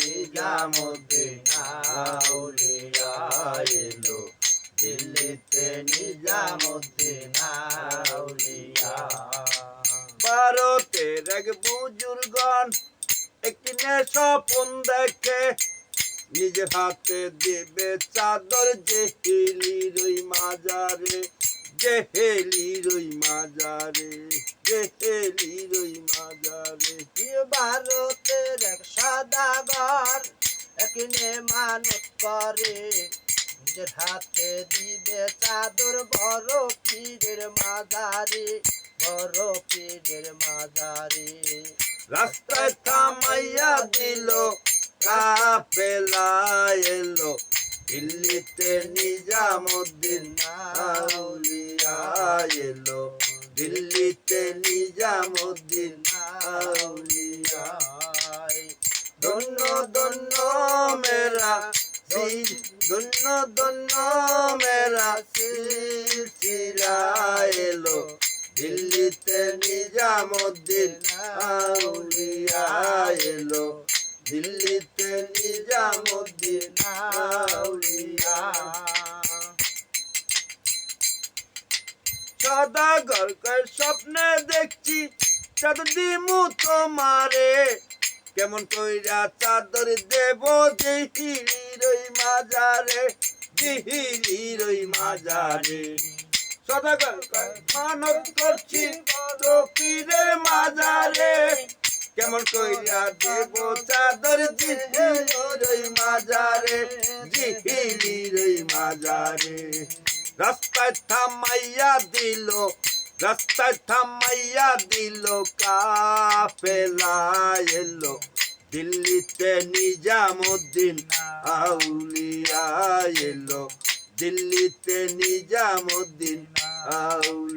নিজামুদ্দিন আউলিয়া এলো। দিল্লিতে নিজামুদ্দিন আউলিয়া ভারতের এক বুজুর্গন একটি স্বপন দেখে নিজের হাতে দেবে চাদর যে হেলি রই মাজারে। যে হেলি রই মাজারে যে হেলি রই মাজারে ভারতের এক সাদাগর এখানে মানত করে নিজের হাতে দিবে চাদর বড় পীরের মাজারে বড় পীরের মাজারে রাস্তায় থামাইয়া দিল কাপেলা এলো দিল্লিতে নিজামুদ্দিন আউলিয়া এলো। দিল্লিতে নিজামুদ্দিন আউলিয়া ধন্য ধন্য মেরা ধন্য ধন্য মেরা এলো। দিল্লিতে নিজামুদ্দিন আউলিয়া এলো। দিল্লিতে নিজামুদ্দিন সদাগরকার স্বপ্নে দেখছি চাদর দিমু তোমারে কেমন কইরা চাদর দেব জিহির ওই মাজারে জিহির ওই মাজারে। সদাগর মানত করছি পীরে মাজারে। কেমন কইরা দেব চাদর জিহির ওই মাজারে জিহির ওই মাজারে। রাস্তায় থামাইয়া দিল, রাস্তায় থামাইয়া দিল কাফেলা এলো। দিল্লিতে নিজামুদ্দিন আউলিয়া এলো। দিল্লিতে নিজামুদ্দিন আউলিয়া